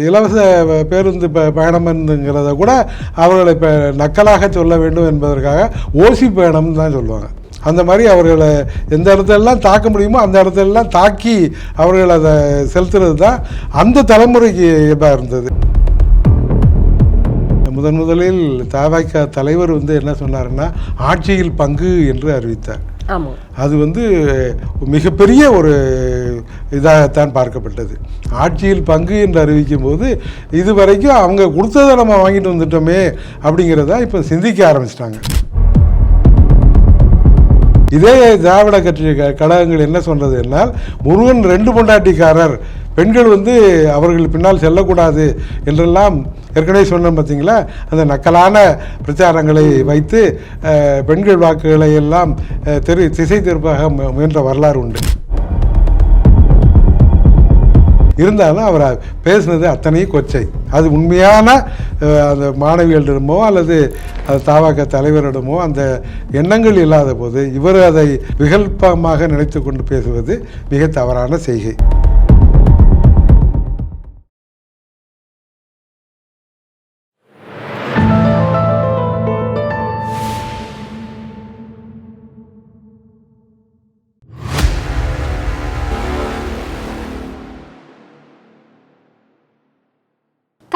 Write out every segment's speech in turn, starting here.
இலவச பேருந்து ப பயணம்ங்கிறத கூட அவர்களை இப்போ நக்கலாக சொல்ல வேண்டும் என்பதற்காக ஓசி பயணம்னு தான் சொல்லுவாங்க. அந்த மாதிரி அவர்களை எந்த இடத்துலலாம் தாக்க முடியுமோ அந்த இடத்துலலாம் தாக்கி அவர்களை அதை செலுத்துறது தான் அந்த தலைமுறைக்கு இதாக இருந்தது. முதன் முதலில் தவாய்க்க தலைவர் வந்து என்ன சொன்னாருன்னா ஆட்சியில் பங்கு என்று அறிவித்தார். அது வந்து மிகப்பெரிய ஒரு இதாகத்தான் பார்க்கப்பட்டது. ஆட்சியில் பங்கு என்று அறிவிக்கும் போது இது வரைக்கும் அவங்க கொடுத்ததை நம்ம வாங்கிட்டு வந்துட்டோமே அப்படிங்கிறத இப்போ சிந்திக்க ஆரம்பிச்சிட்டாங்க. இதே திராவிட கட்சி க- கழகங்கள் என்ன சொல்றது என்றால் முருகன் ரெண்டு பொண்டாட்டிக்காரர். பெண்கள் வந்து அவர்கள் பின்னால் செல்லக்கூடாது என்றெல்லாம் ஏற்கனவே சொன்னோம் பார்த்தீங்களா? அந்த நக்கலான பிரச்சாரங்களை வைத்து பெண்கள் வாக்குகளை எல்லாம் தெரு திசை திருப்பாக முயன்ற வரலாறு உண்டு. இருந்தாலும் அவர் பேசுனது அத்தனையும் கொச்சை. அது உண்மையான அந்த மாணவிகளிடமோ அல்லது அது தாவாக்க தலைவரிடமோ அந்த எண்ணங்கள் இல்லாத போது இவர் அதை விகல்பமாக நினைத்து கொண்டு பேசுவது மிக தவறான செய்கை.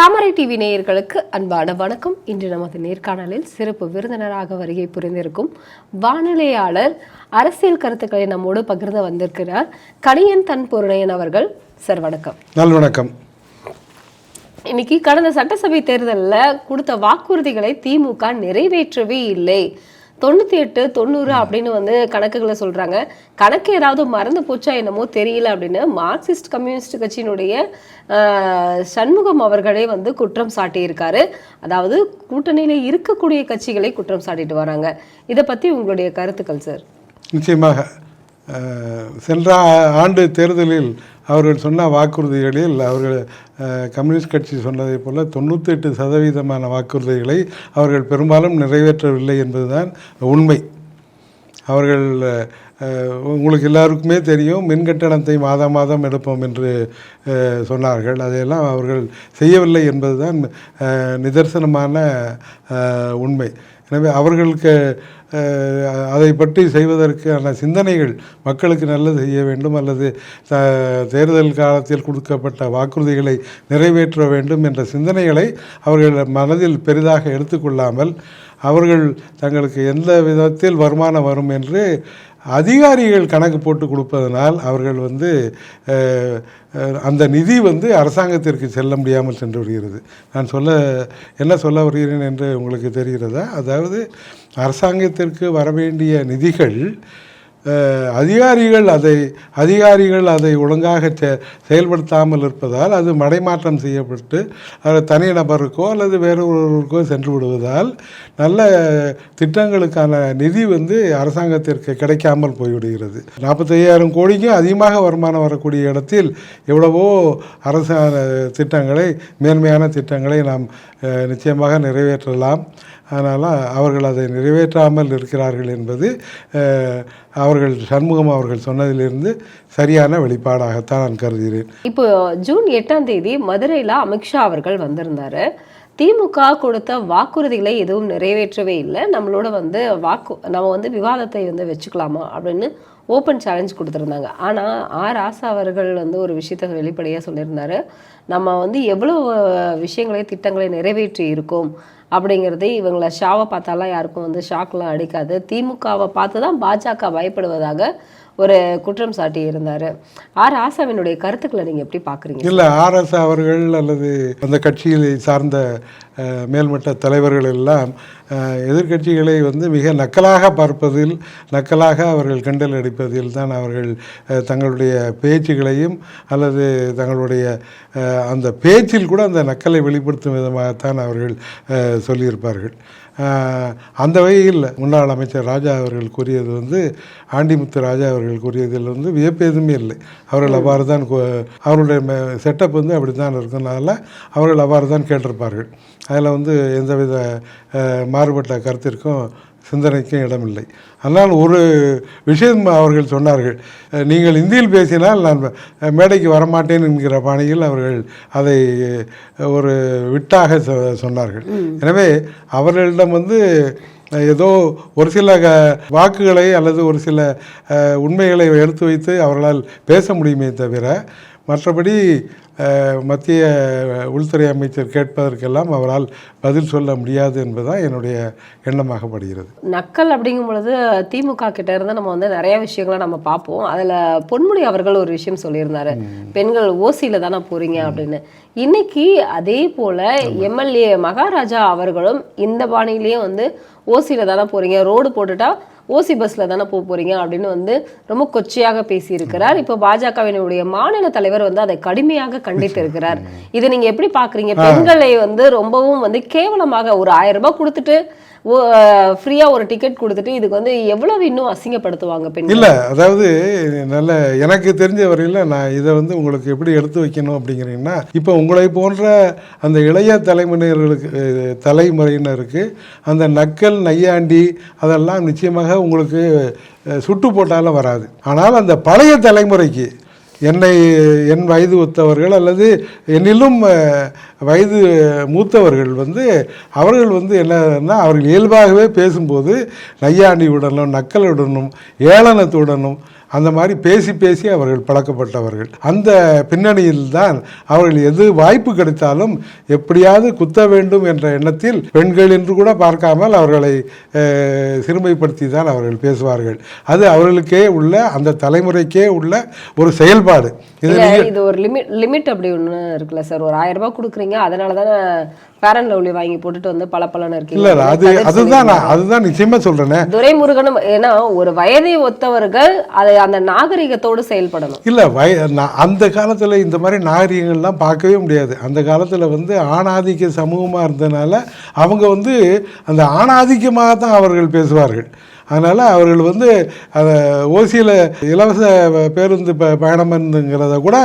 தாமரை டிவி நேயர்களுக்கு அன்பான வணக்கம். இன்று நமது நேர்காணலில் சிறப்பு விருந்தினராக வருகை புரிந்திருக்கும் வானிலையாளர் அரசியல் கருத்துக்களை நம்மோடு பகிர்ந்து வந்திருக்கிறார் கணியன் தன் பொருணையன் அவர்கள். சார் வணக்கம். நல் வணக்கம். இன்னைக்கு கடந்த சட்டசபை தேர்தலில் கொடுத்த வாக்குறுதிகளை திமுக நிறைவேற்றவே இல்லை. தொண்ணூற்றி எட்டு தொண்ணூறு அப்படின்னு வந்து கணக்குகளை சொல்கிறாங்க கணக்கு ஏதாவது மறந்து போச்சா என்னமோ தெரியல அப்படின்னு மார்க்சிஸ்ட் கம்யூனிஸ்ட் கட்சியினுடைய சண்முகம் அவர்களே வந்து குற்றம் சாட்டியிருக்காரு. அதாவது கூட்டணியில் இருக்கக்கூடிய கட்சிகளை குற்றம் சாட்டிட்டு வராங்க. இதை பற்றி உங்களுடைய கருத்துக்கள் சார். நிச்சயமாக சென்ற ஆண்டு தேர்தலில் அவர்கள் சொன்ன வாக்குறுதிகளில் அவர்கள் கம்யூனிஸ்ட் கட்சி சொன்னதைப் போல தொண்ணூத்தெட்டு சதவீதமான வாக்குறுதிகளை அவர்கள் பெரும்பாலும் நிறைவேற்றவில்லை என்பதுதான் உண்மை. அவர்கள் உங்களுக்கு எல்லாருக்குமே தெரியும் மின் கட்டணத்தை மாதம் மாதம் எடுப்போம் என்று சொன்னார்கள். அதையெல்லாம் அவர்கள் செய்யவில்லை என்பதுதான் நிதர்சனமான உண்மை. எனவே அவர்களுக்கு அதை பற்றி செய்வதற்கான சிந்தனைகள் மக்களுக்கு நல்லது செய்ய வேண்டும் அல்லது த- தேர்தல் காலத்தில் கொடுக்கப்பட்ட வாக்குறுதிகளை நிறைவேற்ற வேண்டும் என்ற சிந்தனைகளை அவர்கள் மனதில் பெரிதாக எடுத்துக்கொள்ளாமல் அவர்கள் தங்களுக்கு எந்த விதத்தில் வருமானம் வரும் என்று அதிகாரிகள் கணக்கு போட்டு கொடுப்பதனால் அவர்கள் வந்து அந்த நிதி வந்து அரசாங்கத்திற்கு செல்ல முடியாமல் சென்று வருகிறது நான் சொல்ல என்ன சொல்ல வருகிறேன் என்று உங்களுக்கு தெரிகிறதா? அதாவது அரசாங்கத்திற்கு வரவேண்டிய நிதிகள் அதிகாரிகள் அதை அதிகாரிகள் அதை ஒழுங்காக செ செயல்படுத்தாமல் இருப்பதால் அது மடைமாற்றம் செய்யப்பட்டு அது தனிநபருக்கோ அல்லது வேறு ஒருவருக்கோ சென்று விடுவதால் நல்ல திட்டங்களுக்கான நிதி வந்து அரசாங்கத்திற்கு கிடைக்காமல் போய்விடுகிறது. நாற்பத்தையாயிரம் கோடிக்கும் அதிகமாக வருமானம் வரக்கூடிய இடத்தில் எவ்வளவோ அரசாங்க திட்டங்களை மேன்மையான திட்டங்களை நாம் நிச்சயமாக நிறைவேற்றலாம். அதனால் அவர்கள் அதை நிறைவேற்றாமல் இருக்கிறார்கள் என்பது அவர்கள் சண்முகம் அவர்கள் சொன்னதிலிருந்து சரியான வெளிப்பாடாகத்தான் நான் கருதுகிறேன். இப்போ ஜூன் எட்டாம் தேதி மதுரையில் அமித்ஷா அவர்கள் வந்திருந்தார். திமுக கொடுத்த வாக்குறுதிகளை எதுவும் நிறைவேற்றவே இல்லை. நம்மளோட வந்து வாக்கு நம்ம வந்து விவாதத்தை வந்து வச்சுக்கலாமா அப்படின்னு ஓப்பன் சேலஞ்ச் கொடுத்துருந்தாங்க. ஆனால் ஆர் ஆசா அவர்கள் வந்து ஒரு விஷயத்த வெளிப்படையாக சொல்லியிருந்தாரு. நம்ம வந்து எவ்வளோ விஷயங்களை திட்டங்களை நிறைவேற்றி இருக்கோம் அப்படிங்கிறது இவங்களை ஷாவை பார்த்தாலாம் யாருக்கும் வந்து ஷாக்லாம் அடிக்காது. திமுகவை பார்த்து தான் பாஜக பயப்படுவதாக ஒரு குற்றம் சாட்டி இருந்தார். ஆர். ஆசாவினுடைய கருத்துக்களை நீங்கள் எப்படி பார்க்குறீங்க இல்லை ஆர். ஆசா அவர்கள் அல்லது அந்த கட்சியை சார்ந்த மேல்மட்ட தலைவர்கள் எல்லாம் எதிர்கட்சிகளை எதிர்க்கட்சிகளை வந்து மிக நக்கலாக பார்ப்பதில் நக்கலாக அவர்கள் கிண்டல் அடிப்பதில் தான் அவர்கள் தங்களுடைய பேச்சுகளையும் அல்லது தங்களுடைய அந்த பேச்சில் கூட அந்த நக்கலை வெளிப்படுத்தும் விதமாகத்தான் அவர்கள் சொல்லியிருப்பார்கள். அந்த வகையில் முன்னாள் அமைச்சர் ராஜா அவர்கள் கூறியது வந்து ஆண்டிமுத்து ராஜா அவர்கள் கூறியதில் வந்து வியப்பு எதுவுமே இல்லை. அவர்கள் அவ்வாறு தான் அவருடைய செட்டப் வந்து அப்படி தான் இருக்கிறதுனால அவர்கள் அவ்வாறு தான் கேட்டிருப்பார்கள். அதில் வந்து எந்தவித மாறுபட்ட கருத்திற்கும் சிந்தனைக்கும் இடமில்லை. ஆனால் ஒரு விஷயம் அவர்கள் சொன்னார்கள் நீங்கள் இந்தியில் பேசினால் நான் மேடைக்கு வரமாட்டேன் என்கிற பாணியில் அவர்கள் அதை ஒரு விட்டாக சொன்னார்கள். எனவே அவர்களிடம் வந்து ஏதோ ஒரு சில வாக்குகளை அல்லது ஒரு சில உண்மைகளை எடுத்து வைத்து அவர்களால் பேச முடியுமே தவிர மற்றபடி மத்திய உள்துறை அமைச்சர் கேட்பதற்கெல்லாம் அவரால் பதில் சொல்ல முடியாது என்பதுதான் என்னுடைய எண்ணமாகப்படுகிறது நக்கல் அப்படிங்கும் பொழுது திமுக கிட்ட இருந்து நம்ம வந்து நிறைய விஷயங்களை நம்ம பார்ப்போம். அதுல பொன்முடி அவர்கள் ஒரு விஷயம் சொல்லியிருந்தாரு. பெண்கள் ஓசியில தானே போறீங்க அப்படின்னு. இன்னைக்கு அதே போல எம்எல்ஏ மகாராஜா அவர்களும் இந்த பாணியிலேயே வந்து ஓசியில தானே போறீங்க ரோடு போட்டுட்டா ஓசி பஸ்ல தானே போக போறீங்க அப்படின்னு வந்து ரொம்ப கொச்சையாக பேசியிருக்கிறார். இப்போ பாஜகவினுடைய மாநில தலைவர் வந்து அதை கடுமையாக கண்டித்து இருக்கிறார் இதை நீங்க எப்படி பாக்குறீங்க? பெண்களை வந்து ரொம்பவும் வந்து கேவலமாக ஒரு ஆயிரம் ரூபாய் கொடுத்துட்டு ஃப்ரீயாக ஒரு டிக்கெட் கொடுத்துட்டு இதுக்கு வந்து எவ்வளவு இன்னும் அசிங்கப்படுத்துவாங்க பெண் இல்லை அதாவது நல்ல எனக்கு தெரிஞ்ச வரையில் நான் இதை வந்து உங்களுக்கு எப்படி எடுத்து வைக்கணும் அப்படிங்கிறீங்கன்னா இப்போ உங்களை போன்ற அந்த இளைய தலைமுறையினருக்கு தலைமுறையினருக்கு அந்த நக்கல் நையாண்டி அதெல்லாம் நிச்சயமாக உங்களுக்கு சுட்டு போட்டாலும் வராது. ஆனால் அந்த பழைய தலைமுறைக்கு என்னை என் வயது ஒத்தவர்கள் அல்லது என்னிலும் வயது மூத்தவர்கள் வந்து அவர்கள் வந்து என்னன்னா அவர்கள் இயல்பாகவே பேசும்போது நையாண்டியுடனும் நக்கலுடனும் ஏளனத்துடனும் அந்த மாதிரி பேசி பேசி அவர்கள் பழக்கப்பட்டவர்கள். அந்த பின்னணியில் தான் அவர்கள் எது வாய்ப்பு கிடைத்தாலும் எப்படியாவது குத்த வேண்டும் என்ற எண்ணத்தில் பெண்கள் என்று கூட பார்க்காமல் அவர்களை சிறுமைப்படுத்தி தான் அவர்கள் பேசுவார்கள். அது அவர்களுக்கே உள்ள அந்த தலைமுறைக்கே உள்ள ஒரு செயல்பாடு. இது ஒரு லிமிட் லிமிட் அப்படி ஒண்ணு இருக்குல்ல சார். ஒரு ஆயிரம் ரூபாய் கொடுக்குறீங்க அதனால தானே ஃபேர் அண்ட் லவ்லி வாங்கி போட்டுட்டு வந்து பல பலன்னு இல்லை இருக்கீங்க அது அதுதான் நான் அதுதான் நிச்சயமா சொல்றேனே. துரைமுருகனும் ஏன்னா ஒரு வயதை ஒத்தவர்கள் அதை அந்த நாகரிகத்தோடு செயல்படணும். இல்லை வய அந்த காலத்தில் இந்த மாதிரி நாகரிகங்கள்லாம் பார்க்கவே முடியாது. அந்த காலத்தில் வந்து ஆணாதிக்க சமூகமாக இருந்ததுனால அவங்க வந்து அந்த ஆணாதிக்கமாக தான் அவர்கள் பேசுவார்கள். அதனால் அவர்கள் வந்து அதை ஓசியில் இலவச பேருந்து ப பயணம்ங்கிறத கூட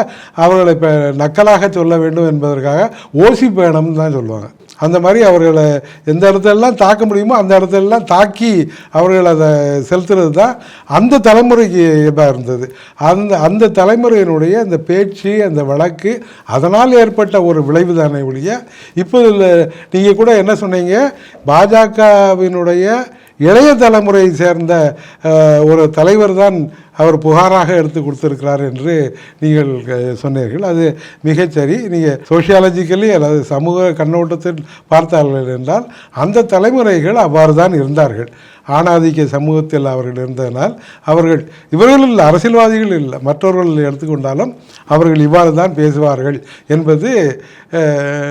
அவர்களை இப்போ நக்கலாக சொல்ல வேண்டும் என்பதற்காக ஓசி பயணம்னு தான் சொல்லுவாங்க. அந்த மாதிரி அவர்களை எந்த இடத்துலலாம் தாக்க முடியுமோ அந்த இடத்துலலாம் தாக்கி அவர்கள் அதை செலுத்துறது தான் அந்த தலைமுறைக்கு இதாக இருந்தது. அந்த அந்த தலைமுறையினுடைய அந்த பேச்சு அந்த வழக்கு அதனால் ஏற்பட்ட ஒரு விளைவு தானே ஒழிய இப்போ நீங்கள் கூட என்ன சொன்னீங்க? பாஜகவினுடைய இளைய தலைமுறையை சேர்ந்த ஒரு தலைவர் தான் அவர் புகாராக எடுத்து கொடுத்துருக்கிறார் என்று நீங்கள் சொன்னீர்கள். அது மிகச்சரி நீங்கள் சோசியாலஜிக்கலி அல்லது சமூக கண்ணோட்டத்தில் பார்த்தார்கள் என்றால் அந்த தலைமுறைகள் அவ்வாறு தான் இருந்தார்கள். ஆணாதிக்க சமூகத்தில் அவர்கள் இருந்ததனால் அவர்கள் இவர்கள் அரசியல்வாதிகள் இல்லை மற்றவர்கள் எடுத்துக்கொண்டாலும் அவர்கள் இவ்வாறு தான் பேசுவார்கள் என்பது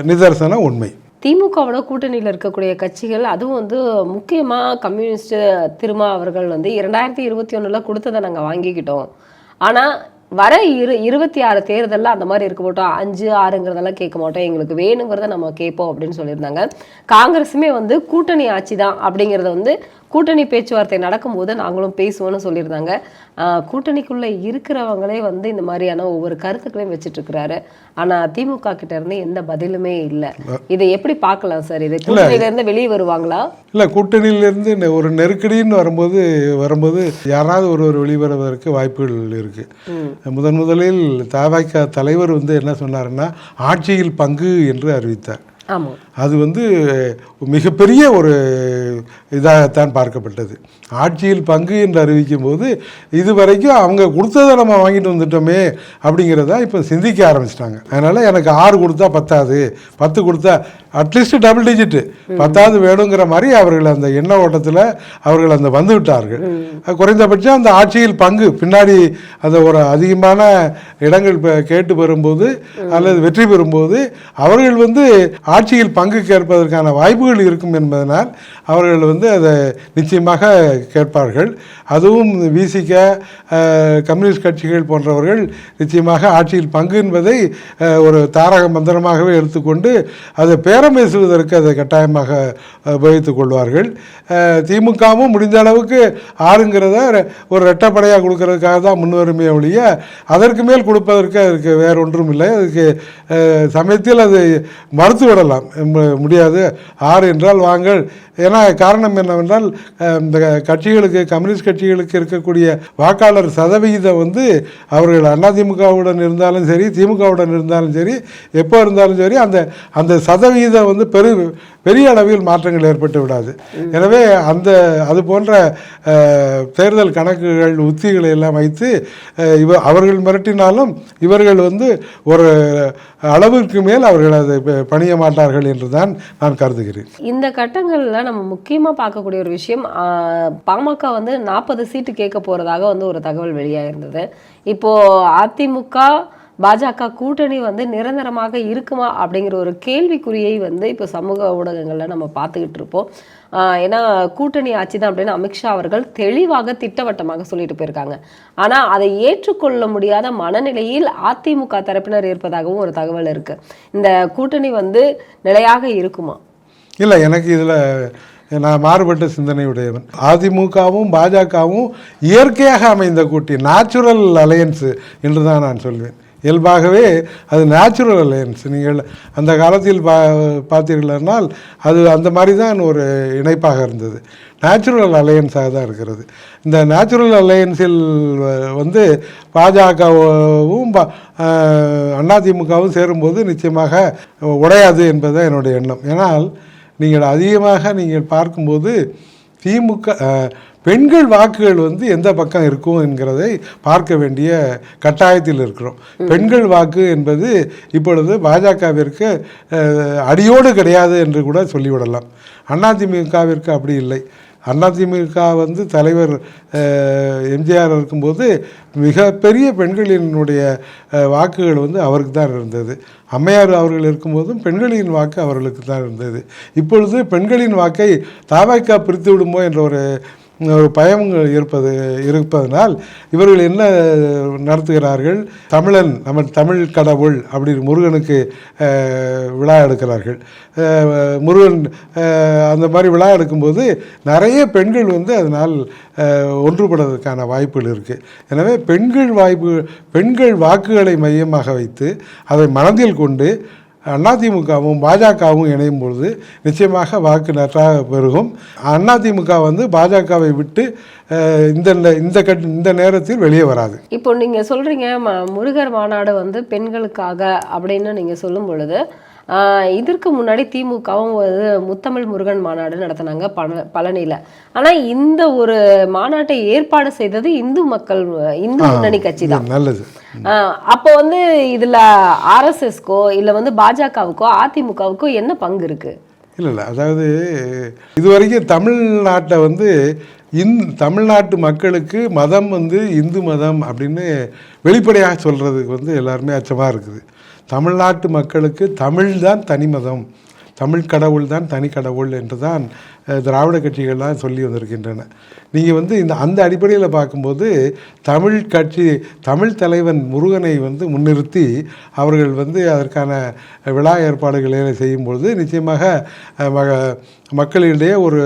நிதர்சன உண்மை. திமுகவோட கூட்டணியில் இருக்கக்கூடிய கட்சிகள் அதுவும் வந்து முக்கியமாக கம்யூனிஸ்ட் திருமா அவர்கள் வந்து இரண்டாயிரத்தி இருபத்தி ஒன்றில் கொடுத்ததை நாங்கள் வாங்கிக்கிட்டோம். ஆனால் வர இரு இருபத்தி ஆறு தேர்தலில் அந்த மாதிரி இருக்க மாட்டோம். அஞ்சு ஆறுங்கிறதெல்லாம் கேட்க மாட்டோம். எங்களுக்கு வேணுங்கிறத நம்ம கேட்போம் அப்படின்னு சொல்லியிருந்தாங்க. காங்கிரஸுமே வந்து கூட்டணி ஆட்சி தான் அப்படிங்கிறத வந்து கூட்டணி பேச்சுவார்த்தை நடக்கும்போது நாங்களும் பேசுவோம்னு சொல்லியிருந்தாங்க. கூட்டணிக்குள்ள இருக்கிறவங்களே வந்து இந்த மாதிரியான ஒவ்வொரு கருத்துக்களையும் வச்சுட்டு இருக்கிறாரு ஆனா திமுக கிட்ட இருந்து எந்த பதிலுமே இல்லை. இதை எப்படி பார்க்கலாம் சார்? இது கூட்டணியில இருந்து வெளியே வருவாங்களா? இல்லை கூட்டணியிலேருந்து ஒரு நெருக்கடின்னு வரும்போது வரும்போது யாராவது ஒருவர் வெளிவருவதற்கு வாய்ப்புகள் இருக்குது முதன் முதலில் தபாக தலைவர் வந்து என்ன சொன்னாருன்னா ஆட்சியில் பங்கு என்று அறிவித்தார். ஆமா. அது வந்து மிகப்பெரிய ஒரு இதாகத்தான் பார்க்கப்பட்டது. ஆட்சியில் பங்கு என்று அறிவிக்கும் போது இது வரைக்கும் அவங்க கொடுத்ததை நம்ம வாங்கிட்டு வந்துட்டோமே அப்படிங்கிறத இப்போ சிந்திக்க ஆரம்பிச்சிட்டாங்க. அதனால் எனக்கு ஆறு கொடுத்தா பத்தாது பத்து கொடுத்தா அட்லீஸ்ட் டபுள் டிஜிட்டு பத்தாவது வேணுங்கிற மாதிரி அவர்கள் அந்த எண்ண ஓட்டத்தில் அவர்கள் அந்த வந்து விட்டார்கள். குறைந்தபட்சம் அந்த ஆட்சியில் பங்கு பின்னாடி அந்த ஒரு அதிகமான இடங்கள் கேட்டு பெறும்போது அல்லது வெற்றி பெறும்போது அவர்கள் வந்து ஆட்சியில் பங்கு பங்கு கேட்பதற்கான வாய்ப்புகள் இருக்கும் என்பதனால் அவர்கள் வந்து அதை நிச்சயமாக கேட்பார்கள். அதுவும் விசிக கம்யூனிஸ்ட் கட்சிகள் போன்றவர்கள் நிச்சயமாக ஆட்சியில் பங்கு என்பதை ஒரு தாரக மந்திரமாகவே எடுத்துக்கொண்டு அதை பேரம் பேசுவதற்கு அதை கட்டாயமாக உபயோகித்துக் கொள்வார்கள். திமுகவும் முடிந்த அளவுக்கு ஆறுங்கிறத ஒரு ரெட்டப்படையாக கொடுக்கறதுக்காக தான் முன்னுரிமையை ஒழிய அதற்கு மேல் கொடுப்பதற்கு அதுக்கு வேற ஒன்றும் இல்லை. அதுக்கு சமயத்தில் அது மறுத்து விடலாம் முடியாது. ஆறு என்றால் வாங்கள். ஏன்னா காரணம் என்னவென்றால் இந்த கட்சிகளுக்கு கம்யூனிஸ்ட் கட்சிகளுக்கு இருக்கக்கூடிய வாக்காளர் சதவிகிதம் வந்து அவர்கள் அதிமுகவுடன் இருந்தாலும் சரி திமுகவுடன் இருந்தாலும் சரி எப்போ இருந்தாலும் சரி அந்த அந்த சதவிகிதம் வந்து பெரு பெரிய அளவில் மாற்றங்கள் ஏற்பட்டு விடாது. எனவே அந்த அது போன்ற தேர்தல் கணக்குகள் உத்திகளை எல்லாம் வைத்து இவ அவர்கள் மிரட்டினாலும் இவர்கள் வந்து ஒரு அளவிற்கு மேல் அவர்கள் அதை பணிய மாட்டார்கள் என்று தான் நான் கருதுகிறேன். இந்த கட்டங்களில் நம்ம முக்கியமாக பார்க்கக்கூடிய ஒரு விஷயம் பாமக வந்து நாற்பது சீட்டு கேட்க போகிறதாக வந்து ஒரு தகவல் வெளியாக இருந்தது இப்போது அதிமுக பாஜக கூட்டணி வந்து நிரந்தரமாக இருக்குமா அப்படிங்கிற ஒரு கேள்விக்குறியை வந்து இப்போ சமூக ஊடகங்களில் நம்ம பார்த்துக்கிட்டு இருப்போம். ஏன்னா கூட்டணி ஆட்சி தான் அப்படின்னு அமித்ஷா அவர்கள் தெளிவாக திட்டவட்டமாக சொல்லிட்டு போயிருக்காங்க. ஆனால் அதை ஏற்றுக்கொள்ள முடியாத மனநிலையில் அதிமுக தரப்பினர் இருப்பதாகவும் ஒரு தகவல் இருக்கு. இந்த கூட்டணி வந்து நிலையாக இருக்குமா? இல்லை எனக்கு இதில் நான் மாறுபட்ட சிந்தனையுடையவன். அதிமுகவும் பாஜகவும் இயற்கையாக அமைந்த கூட்டி நேச்சுரல் அலையன்ஸு என்று தான் நான் சொல்வேன். இயல்பாகவே அது நேச்சுரல் அலையன்ஸ் நீங்கள் அந்த காலத்தில் பா பார்த்தீர்களானால் அது அந்த மாதிரி தான் ஒரு இணைப்பாக இருந்தது. நேச்சுரல் அலையன்ஸாக தான் இருக்கிறது. இந்த நேச்சுரல் அலையன்ஸில் வந்து பாஜகவும் அதிமுகவும் சேரும்போது நிச்சயமாக உடையாது என்பதுதான் என்னுடைய எண்ணம். ஏனால் நீங்கள் அதிகமாக நீங்கள் பார்க்கும்போது திமுக பெண்கள் வாக்குகள் வந்து எந்த பக்கம் இருக்கும் என்கிறதை பார்க்க வேண்டிய கட்டாயத்தில் இருக்கிறோம். பெண்கள் வாக்கு என்பது இப்பொழுது பாஜகவிற்கு அடியோடு கிடையாது என்று கூட சொல்லிவிடலாம். அதிமுகவிற்கு அப்படி இல்லை. அதிமுக வந்து தலைவர் எம்ஜிஆர் இருக்கும்போது மிகப்பெரிய பெண்களினுடைய வாக்குகள் வந்து அவருக்கு தான் இருந்தது. அம்மையார் அவர்கள் இருக்கும்போதும் பெண்களின் வாக்கு அவர்களுக்கு தான் இருந்தது. இப்பொழுது பெண்களின் வாக்கை தாவாய்க்கா பிரித்து விடுமோ என்ற ஒரு ஒரு பயம் இருப்பது இருப்பதனால் இவர்கள் என்ன நடத்துகிறார்கள்? தமிழன் நம்ம தமிழ் கடவுள் அப்படி முருகனுக்கு விழா எடுக்கிறார்கள். முருகன் அந்த மாதிரி விழா எடுக்கும்போது நிறைய பெண்கள் வந்து அதனால் ஒன்றுபடுவதற்கான வாய்ப்புகள் இருக்குது எனவே பெண்கள் வாய்ப்பு பெண்கள் வாக்குகளை மையமாக வைத்து அதை மனதில் கொண்டு அதிமுகவும் பாஜகவும் இணையும் பொழுது நிச்சயமாக வாக்கு நன்றாக பெருகும். அதிமுக வந்து பாஜகவை விட்டு இந்த இந்த கட் இந்த நேரத்தில் வெளியே வராது. இப்போ நீங்கள் சொல்கிறீங்க முருகர் மாநாடு வந்து பெண்களுக்காக அப்படின்னு நீங்கள் சொல்லும் பொழுது இதற்கு முன்னாடி திமுகவும் முத்தமிழ் முருகன் மாநாடு நடத்தினாங்க பழ பழனியில. ஆனா இந்த ஒரு மாநாட்டை ஏற்பாடு செய்தது இந்து மக்கள் இந்து முன்னணி கட்சி தான். நல்லது. அப்போ வந்து இதுல ஆர்எஸ்எஸ்க்கோ இல்ல வந்து பாஜகவுக்கோ அதிமுகவுக்கோ என்ன பங்கு இருக்கு? இல்லை இல்லை. அதாவது இதுவரைக்கும் தமிழ்நாட்டை வந்து இந் தமிழ்நாட்டு மக்களுக்கு மதம் வந்து இந்து மதம் அப்படின்னு வெளிப்படையாக சொல்கிறதுக்கு வந்து எல்லாருமே அச்சமாக இருக்குது. தமிழ்நாட்டு மக்களுக்கு தமிழ் தான் தனிமதம். தமிழ் கடவுள் தான் தனி கடவுள் என்று தான் திராவிட கட்சிகள்லாம் சொல்லி வந்திருக்கின்றன. நீங்கள் வந்து இந்த அந்த அடிப்படையில் பார்க்கும்போது தமிழ் கட்சி தமிழ் தலைவன் முருகனை வந்து முன்னிறுத்தி அவர்கள் வந்து அதற்கான விழா ஏற்பாடுகளை செய்யும்பொழுது நிச்சயமாக மக- மக்களிடையே ஒரு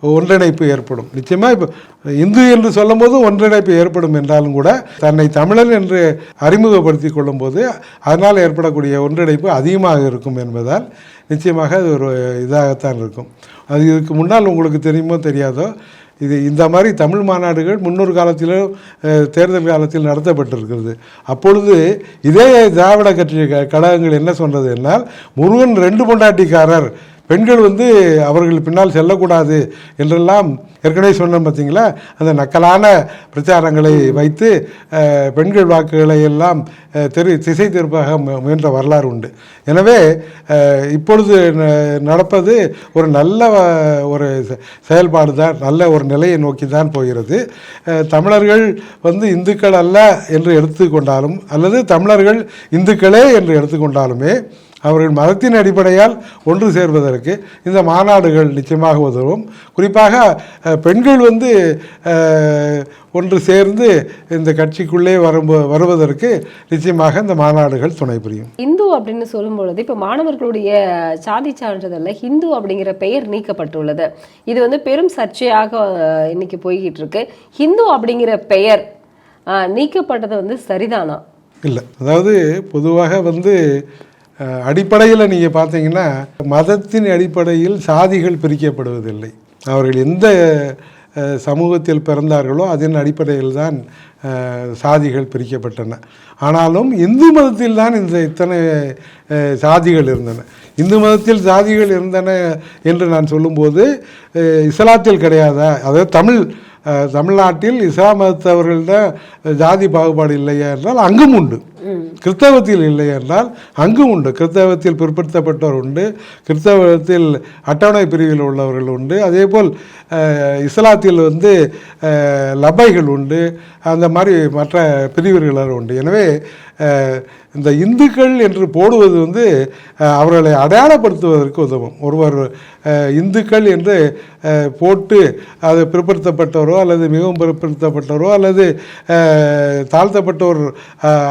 ஒன்றிணைப்பு ஏற்படும். நிச்சயமாக இப்போ இந்து என்று சொல்லும்போது ஒன்றிணைப்பு ஏற்படும் என்றாலும் கூட தன்னை தமிழன் என்று அறிமுகப்படுத்தி கொள்ளும்போது அதனால் ஏற்படக்கூடிய ஒன்றிணைப்பு அதிகமாக இருக்கும் என்பதால் நிச்சயமாக அது ஒரு இதாகத்தான் இருக்கும். அது இதுக்கு முன்னால் உங்களுக்கு தெரியுமோ தெரியாதோ இது இந்த மாதிரி தமிழ் மாநாடுகள் முன்னொரு காலத்திலும் தேர்தல் காலத்தில் நடத்தப்பட்டிருக்கிறது. அப்பொழுது இதே திராவிட கட்சி க- கழகங்கள் என்ன சொன்னது என்னால் முருகன் ரெண்டு பொண்டாட்டிக்காரர் பெண்கள் வந்து அவர்கள் பின்னால் செல்லக்கூடாது என்றெல்லாம் ஏற்கனவே சொன்னோம் பார்த்தீங்களா? அந்த நக்கலான பிரச்சாரங்களை வைத்து பெண்கள் வாக்குகளை எல்லாம் தெரு திசை திருப்பாக மு- முயன்ற வரலாறு உண்டு. எனவே இப்பொழுது ந- நடப்பது ஒரு நல்ல ஒரு செயல்பாடு தான் நல்ல ஒரு நிலையை நோக்கி தான் போகிறது. தமிழர்கள் வந்து இந்துக்கள் அல்ல என்று எடுத்துக்கொண்டாலும் அல்லது தமிழர்கள் இந்துக்களே என்று எடுத்துக்கொண்டாலுமே அவர்கள் மதத்தின் அடிப்படையால் ஒன்று சேர்வதற்கு இந்த மாநாடுகள் நிச்சயமாக உதவும் குறிப்பாக பெண்கள் வந்து ஒன்று சேர்ந்து இந்த கட்சிக்குள்ளே வரும் வருவதற்கு நிச்சயமாக இந்த மாநாடுகள் துணை புரியும். இந்து அப்படின்னு சொல்லும் பொழுது இப்போ மாணவர்களுடைய சாதி சான்றிதழில் ஹிந்து அப்படிங்கிற பெயர் நீக்கப்பட்டுள்ளது. இது வந்து பெரும் சர்ச்சையாக இன்னைக்கு போய்கிட்டு இருக்கு ஹிந்து அப்படிங்கிற பெயர் நீக்கப்பட்டது வந்து சரிதானா? இல்லை. அதாவது பொதுவாக வந்து அடிப்படையில் நீங்கள் பார்த்தீங்கன்னா மதத்தின் அடிப்படையில் சாதிகள் பிரிக்கப்படுவதில்லை. அவர்கள் எந்த சமூகத்தில் பிறந்தார்களோ அதன் அடிப்படையில் தான் சாதிகள் பிரிக்கப்பட்டன. ஆனாலும் இந்து மதத்தில் தான் இந்த இத்தனை சாதிகள் இருந்தன. இந்து மதத்தில் சாதிகள் இருந்தன என்று நான் சொல்லும்போது இஸ்லாத்தில் கிடையாதா? அதாவது தமிழ் தமிழ்நாட்டில் இஸ்லாம் மதத்தவர்கள்ட ஜாதி பாகுபாடு இல்லையா என்றால் அங்கும் உண்டு. கிறிஸ்தவத்தில் இல்லை என்றால் அங்கும் உண்டு. கிறிஸ்தவத்தில் பிற்படுத்தப்பட்டவர் உண்டு. கிறிஸ்தவத்தில் அட்டவணை பிரிவில் உள்ளவர்கள் உண்டு. அதேபோல் இஸ்லாத்தில் வந்து லபைகள் உண்டு அந்த மாதிரி மற்ற பிரிவுகள் உண்டு. எனவே இந்த இந்துக்கள் என்று போடுவது வந்து அவர்களை அடையாளப்படுத்துவதற்கு உதவும். ஒருவர் இந்துக்கள் என்று போட்டு அது பிற்படுத்தப்பட்டவரோ அல்லது மிகவும் பிற்படுத்தப்பட்டவரோ அல்லது தாழ்த்தப்பட்டோர்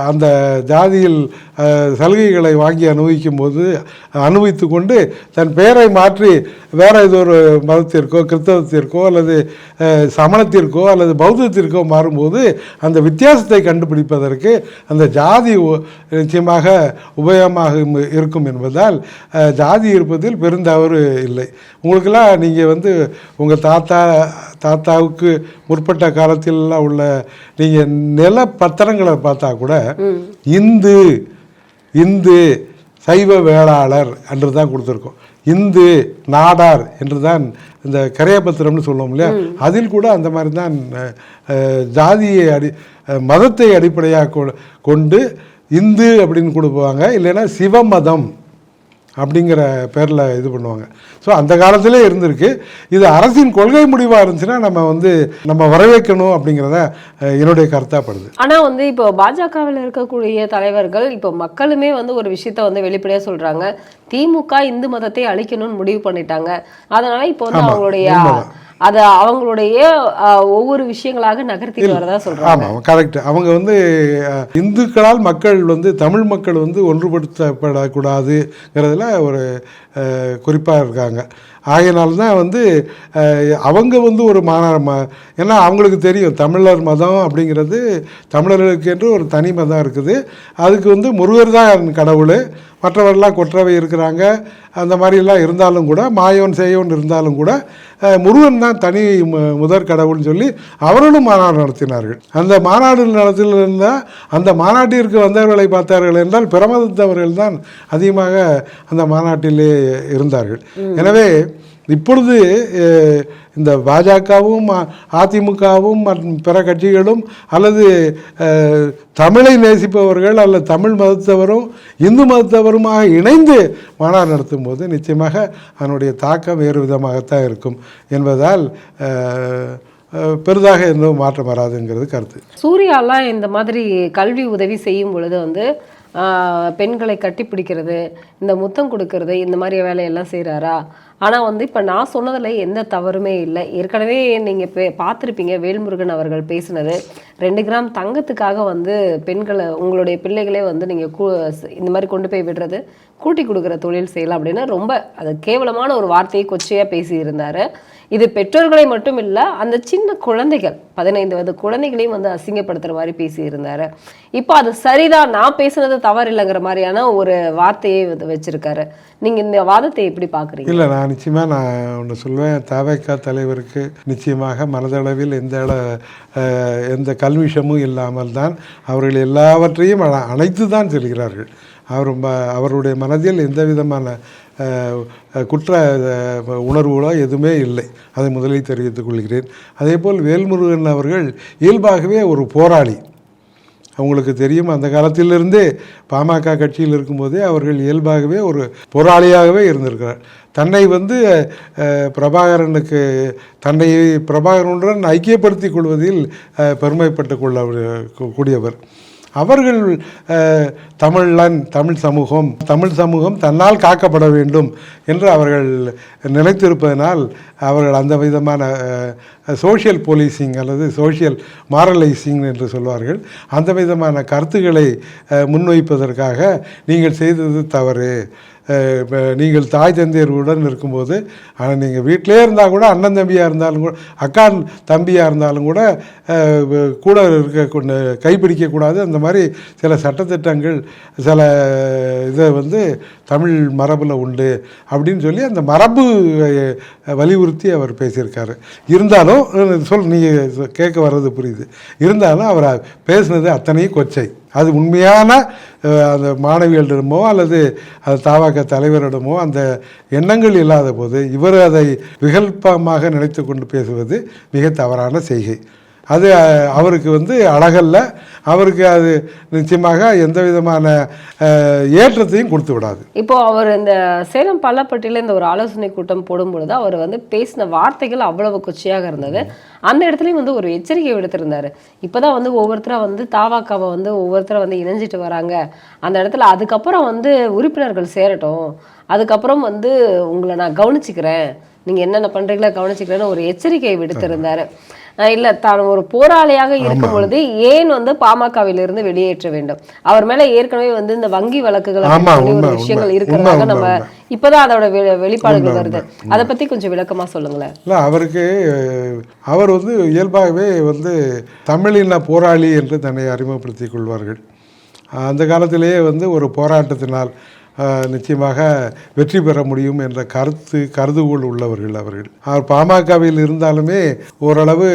அந்த ஜாதியில் சலுகைகளை வாங்கி அனுபவிக்கும் போது அனுபவித்து கொண்டு தன் பெயரை மாற்றி வேற ஏதோ ஒரு மதத்திற்கோ கிறிஸ்தவத்திற்கோ அல்லது சமணத்திற்கோ அல்லது பௌத்தத்திற்கோ மாறும்போது அந்த வித்தியாசத்தை கண்டுபிடிப்பதற்கு அந்த ஜாதி நிச்சயமாக உபயோகமாக இருக்கும் என்பதால் ஜாதி இருப்பதில் பெருந்தவறு இல்லை. உங்களுக்கெல்லாம் நீங்கள் வந்து உங்கள் தாத்தா தாத்தாவுக்கு முற்பட்ட காலத்திலலாம் உள்ள நீங்கள் நில பத்திரங்களை பார்த்தா கூட இந்து இந்து சைவ வேளாளர் என்று தான் கொடுத்துருக்கோம். இந்து நாடார் என்று தான் இந்த கரையபத்திரம்னு சொல்லுவோம் இல்லையா? அதில் கூட அந்த மாதிரி தான் ஜாதியை அடி மதத்தை அடிப்படையாக கொ- கொண்டு இந்து அப்படின்னு கொடுப்பாங்க இல்லைன்னா சிவமதம். அப்படிங்கிற பேரில் இது பண்ணுவாங்க. ஸோ அந்த காலத்திலே இருந்திருக்கு. இது அரசின் கொள்கை முடிவாக இருந்துச்சுன்னா நம்ம வந்து நம்ம வரவேற்கணும் அப்படிங்கிறத என்னுடைய கருத்தாப்படுது ஆனா வந்து இப்போ பாஜகவில் இருக்கக்கூடிய தலைவர்கள் இப்போ மக்களுமே வந்து ஒரு விஷயத்த வந்து வெளிப்படையா சொல்றாங்க. திமுக இந்து மதத்தை அழிக்கணும்னு முடிவு பண்ணிட்டாங்க. அதனால இப்போ வந்து அவங்களுடைய அத அவங்களுடைய ஒவ்வொரு விஷயங்களாக நகர்த்திட்டு வரதா சொல்றாங்க. ஆமாம் கரெக்ட் அவங்க வந்து இந்துக்களால் மக்கள் வந்து தமிழ் மக்கள் வந்து ஒன்றுபடுத்தப்படக்கூடாதுங்கிறதுல ஒரு குறிப்பாக இருக்காங்க. ஆகையினால தான் வந்து அவங்க வந்து ஒரு மாநா ம ஏன்னா அவங்களுக்கு தெரியும் தமிழர் மதம் அப்படிங்கிறது தமிழர்களுக்கு என்று ஒரு தனி மதம் இருக்குது. அதுக்கு வந்து முருகர் தான் கடவுள். மற்றவர்கள்லாம் கொற்றவை இருக்கிறாங்க அந்த மாதிரிலாம் இருந்தாலும் கூட மாயோன் சேயோன் இருந்தாலும் கூட முருகன் தான் தனி மு- முதற் கடவுள்னு சொல்லி அவர்களும் மாநாடு நடத்தினார்கள். அந்த மாநாடு நடத்தியிருந்தால் அந்த மாநாட்டிற்கு வந்தவர்களை பார்த்தார்கள் என்றால் பிரமதத்தவர்கள் தான் அதிகமாக அந்த மாநாட்டிலே இருந்தார்கள். எனவே இப்பொழுது இந்த பாஜகவும் அதிமுகவும் மற்றும் பிற கட்சிகளும் அல்லது தமிழை நேசிப்பவர்கள் அல்லது தமிழ் மதத்தவரும் இந்து மதத்தவருமாக இணைந்து மாநாடு நடத்தும் போது நிச்சயமாக அதனுடைய தாக்கம் வேறு விதமாகத்தான் இருக்கும் என்பதால் பெரிதாக எதுவும் மாற்றம் வராதுங்கிறது கருத்து. சூர்யாலாம் இந்த மாதிரி கல்வி உதவி செய்யும் பொழுது வந்து பெண்களை பெண்களை கட்டிப்பிடிக்கிறது இந்த முத்தம் கொடுக்கறது இந்த மாதிரி வேலையெல்லாம் செய்கிறாரா ஆனால் வந்து இப்போ நான் சொன்னதில் எந்த தவறுமே இல்லை. ஏற்கனவே நீங்கள் பே பார்த்துருப்பீங்க வேல்முருகன் அவர்கள் பேசினது. ரெண்டு கிராம் தங்கத்துக்காக வந்து பெண்களை உங்களுடைய பிள்ளைகளே வந்து நீங்கள் கூ இந்த மாதிரி கொண்டு போய் விடுறது கூட்டி கொடுக்குற தொழில் செய்யலாம் அப்படின்னா ரொம்ப அது கேவலமான ஒரு வார்த்தையை கொச்சையாக பேசியிருந்தார். இது பெற்றோர்களை மட்டும் இல்லை அந்த சின்ன குழந்தைகள் பதினைந்து வயது குழந்தைகளையும் வந்து அசிங்கப்படுத்துகிற மாதிரி பேசியிருந்தார். இப்போ அது சரிதான் நான் பேசுனது தவறு இல்லைங்கிற மாதிரியான ஒரு வார்த்தையை வந்து வச்சிருக்காரு. நீங்கள் இந்த வாதத்தை எப்படி பார்க்குறீங்க இல்லை நான் நிச்சயமாக நான் ஒன்று சொல்வேன் தாவேக்கா தலைவருக்கு நிச்சயமாக மனதளவில் எந்த இட எந்த கல்விஷமும் இல்லாமல் தான் அவர்கள் எல்லாவற்றையும் அனைத்து அணைத்து தான் செல்கிறார்கள். அவர் அவருடைய மனதில் எந்த விதமான குற்ற உணர்வுகளோ எதுவுமே இல்லை. அதை முதலில் தெரிவித்துக் கொள்கிறேன். அதேபோல் வேல்முருகன் அவர்கள் இயல்பாகவே ஒரு போராளி. அவங்களுக்கு தெரியும். அந்த காலத்திலிருந்தே பாமக கட்சியில் இருக்கும்போதே அவர்கள் இயல்பாகவே ஒரு போராளியாகவே இருந்திருக்கிறார். தன்னை வந்து பிரபாகரனுக்கு தன்னை பிரபாகரனுடன் ஐக்கியப்படுத்திக் கொள்வதில் பெருமைப்பட்டு கொள்ள கூடியவர். அவர்கள் தமிழன் தமிழ் சமூகம் தமிழ் சமூகம் தன்னால் காக்கப்பட வேண்டும் என்று அவர்கள் நினைத்திருப்பதனால் அவர்கள் அந்த விதமான சோஷியல் போலீசிங் அல்லது சோஷியல் மாரலைசிங் என்று சொல்வார்கள். அந்த விதமான கருத்துக்களை முன்வைப்பதற்காக நீங்கள் செய்தது தவறு. நீங்கள் தாய் தந்தையர்களுடன் இருக்கும்போது ஆனால் நீங்கள் வீட்டிலே இருந்தால் கூட அண்ணன் தம்பியாக இருந்தாலும் கூட அக்கா தம்பியாக இருந்தாலும் கூட கூட இருக்க கைப்பிடிக்கக்கூடாது அந்த மாதிரி சில சட்டத்திட்டங்கள் சில இதை வந்து தமிழ் மரபில் உண்டு அப்படின்னு சொல்லி அந்த மரபு வலியுறுத்தி அவர் பேசியிருக்காரு. இருந்தாலும் சொல் நீங்கள் கேட்க வர்றது புரியுது. இருந்தாலும் அவர் பேசுனது அத்தனையும் கொச்சை. அது உண்மையான அந்த மாணவிகளிடமோ அல்லது அது தாவாக்க தலைவரிடமோ அந்த எண்ணங்கள் இல்லாத போது இவர் அதை விகல்பமாக நினைத்து கொண்டு பேசுவது மிக தவறான செய்கை. அது அவருக்கு வந்து அழகல்ல. அவருக்கு அது நிச்சயமாக எந்த விதமான ஏற்றத்தையும் கொடுத்து விடாது. இப்போ அவர் இந்த சேலம் பள்ளப்பட்டியில் இந்த ஒரு ஆலோசனை கூட்டம் போடும்பொழுது அவர் வந்து பேசின வார்த்தைகள் அவ்வளவு குச்சியாக இருந்தது. அந்த இடத்துலையும் வந்து ஒரு எச்சரிக்கை விடுத்திருந்தாரு. இப்பதான் வந்து ஒவ்வொருத்தரா வந்து தாவாக்காவை வந்து ஒவ்வொருத்தரா வந்து இணைஞ்சிட்டு வராங்க. அந்த இடத்துல அதுக்கப்புறம் வந்து உறுப்பினர்கள் சேரட்டும். அதுக்கப்புறம் வந்து உங்களை நான் கவனிச்சுக்கிறேன். நீங்கள் என்னென்ன பண்ணுறீங்களோ கவனிச்சுக்கிறேன்னு ஒரு எச்சரிக்கை விடுத்திருந்தாரு. இல்ல தான் ஒரு போராளியாக இருக்கும் பொழுது ஏன் வந்து பாமகவிலிருந்து வெளியேற்ற வேண்டும்? அவர் மேல ஏற்கனவே வந்து இந்த வங்கி வழக்குகள் விஷயங்கள். இருக்கிறதாக நம்ம. இப்பதான் அதோட வெளிப்பாடுகள் வருது. அதை பத்தி கொஞ்சம் விளக்கமா சொல்லுங்களேன். இல்லை அவருக்கு அவர் வந்து இயல்பாகவே வந்து தமிழின போராளி என்று தன்னை அறிமுகப்படுத்திக் கொள்வார்கள். அந்த காலத்திலேயே வந்து ஒரு போராட்டத்தினால் நிச்சயமாக வெற்றி பெற முடியும் என்ற கருத்து கருதுகோள் உள்ளவர்கள் அவர்கள். அவர் பாமகவில் இருந்தாலுமே ஓரளவு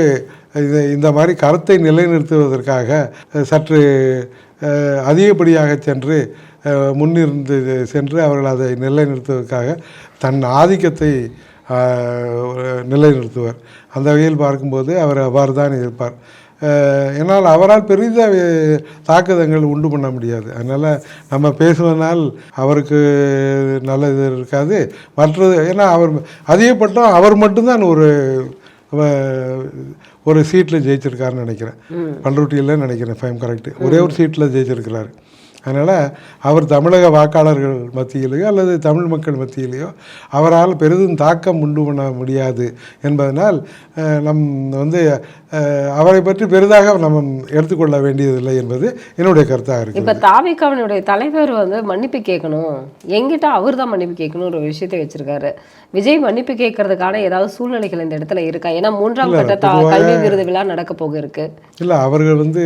இது இந்த மாதிரி கருத்தை நிலைநிறுத்துவதற்காக சற்று அதிகப்படியாக சென்று முன்னிருந்து சென்று அவர்கள் அதை நிலைநிறுத்துவதற்காக தன் ஆதிக்கத்தை நிலைநிறுத்துவர் நிலைநிறுத்துவார். அந்த வகையில் பார்க்கும்போது அவர் அவ்வாறு தான் இருப்பார். ஆஹ், ஏன்னால் அவரால் பெரித வே- தாக்குதங்கள் உண்டு பண்ண முடியாது. அதனால் நம்ம பேசுவதனால் அவருக்கு நல்லது இருக்காது. மற்றது ஏன்னா அவர் அதிகப்பட்டம் அவர் மட்டும்தான் ஒரு ஒரு சீட்டில் ஜெயிச்சிருக்காருன்னு நினைக்கிறேன். பண்ருட்டியில் நினைக்கிறேன் ஃபைம் கரெக்ட் ஒரே ஒரு சீட்டில் ஜெயிச்சிருக்கிறாரு. அதனால் அவர் தமிழக வாக்காளர்கள் மத்தியிலேயோ அல்லது தமிழ் மக்கள் மத்தியிலேயோ அவரால் பெரிதும் தாக்கம் உண்டு பண்ண முடியாது என்பதனால் நம் வந்து அவரை பற்றி பெரிதாக நம்ம எடுத்துக்கொள்ள வேண்டியதில்லை என்பது என்னுடைய கருத்தாக இருக்குது இப்ப தாவிகாவினுடைய தலைவர் வந்து மன்னிப்பு கேட்கணும். எங்கிட்ட அவர் தான் மன்னிப்பு கேட்கணும் ஒரு விஷயத்தை வச்சிருக்காரு. விஜய் மன்னிப்பு கேட்கறதுக்கான ஏதாவது சூழ்நிலைகள் இந்த இடத்துல இருக்கா? ஏன்னா மூன்றாம் கட்ட கல்வி விருது விழா நடக்க போக இருக்கு இல்லை அவர்கள் வந்து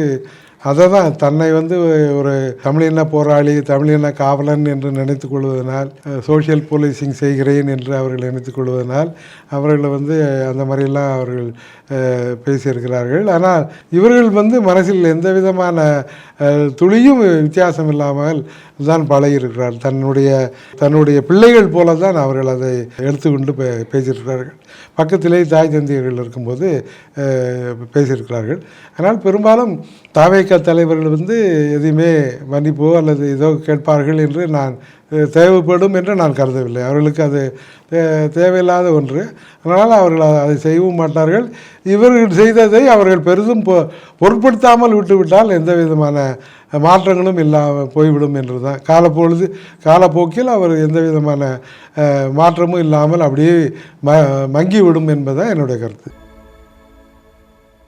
அதை தான் தன்னை வந்து ஒரு தமிழின போராளி தமிழின காவலன் என்று நினைத்துக் கொள்வதனால் சோஷியல் போலீசிங் செய்கிறேன் என்று அவர்கள் நினைத்துக் கொள்வதனால் அவர்களை வந்து அந்த மாதிரிலாம் அவர்கள் பேசியிருக்கிறார்கள். ஆனால் இவர்கள் வந்து மனசில் எந்த விதமான துளியும் வித்தியாசம் இல்லாமல் தான் பழகியிருக்கிறார். தன்னுடைய தன்னுடைய பிள்ளைகள் போல தான் அவர்கள் அதை எடுத்துக்கொண்டு பே பேசியிருக்கிறார்கள். பக்கத்திலே தாய் தந்தையர்கள் இருக்கும்போது பேசியிருக்கிறார்கள். ஆனால் பெரும்பாலும் தாவேக்க தலைவர்கள் வந்து எதையுமே மன்னிப்போ அல்லது ஏதோ கேட்பார்கள் என்று நான் தேவைப்படும் என்று நான் கருதவில்லை. அவர்களுக்கு அது தே- தேவையில்லாத ஒன்று. அதனால் அவர்கள் அதை செய்யவும் மாட்டார்கள். இவர்கள் செய்ததை அவர்கள் பெரிதும் பொ பொருட்படுத்தாமல் விட்டுவிட்டால் எந்த விதமான மாற்றங்களும் இல்லாமல் போய்விடும் என்று தான் காலப்பொழுது காலப்போக்கில் அவர் எந்த விதமான மாற்றமும் இல்லாமல் அப்படியே ம மங்கிவிடும் என்பதுதான் என்னுடைய கருத்து.